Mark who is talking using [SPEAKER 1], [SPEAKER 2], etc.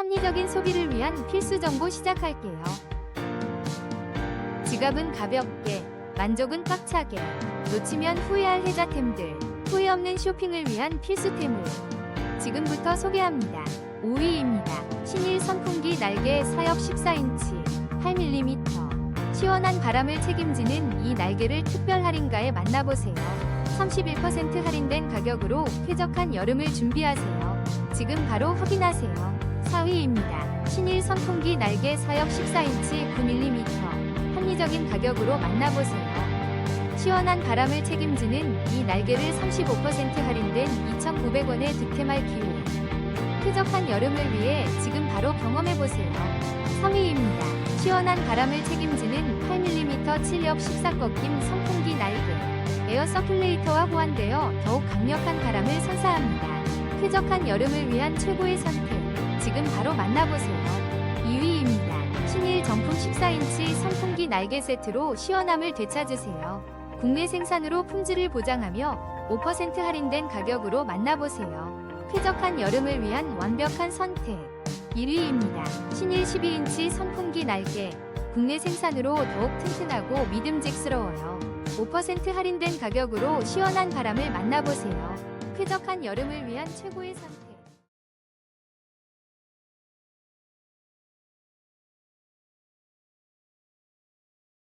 [SPEAKER 1] 합리적인 소비를 위한 필수 정보 시작할게요. 지갑은 가볍게, 만족은 꽉차게, 놓치면 후회할 혜자템들, 후회 없는 쇼핑을 위한 필수템을 지금부터 소개합니다. 5위입니다. 신일 선풍기 날개 사엽 14인치 8mm 시원한 바람을 책임지는 이 날개를 특별 할인가에 만나보세요. 31% 할인된 가격으로 쾌적한 여름을 준비하세요. 지금 바로 확인하세요. 4위입니다. 신일 선풍기 날개 사엽 14인치 9mm 합리적인 가격으로 만나보세요. 시원한 바람을 책임지는 이 날개를 35% 할인된 2,900원에 득템할 기회. 쾌적한 여름을 위해 지금 바로 경험해보세요. 3위입니다. 시원한 바람을 책임지는 8mm 7엽 14꺾임 선풍기 날개. 에어 서큘레이터와 호환되어 더욱 강력한 바람을 선사합니다. 쾌적한 여름을 위한 최고의 선택. 지금 바로 만나보세요. 2위입니다. 신일 정품 14인치 선풍기 날개 세트로 시원함을 되찾으세요. 국내 생산으로 품질을 보장하며 5% 할인된 가격으로 만나보세요. 쾌적한 여름을 위한 완벽한 선택. 1위입니다. 신일 12인치 선풍기 날개. 국내 생산으로 더욱 튼튼하고 믿음직스러워요. 5% 할인된 가격으로 시원한 바람을 만나보세요. 쾌적한 여름을 위한 최고의 선택.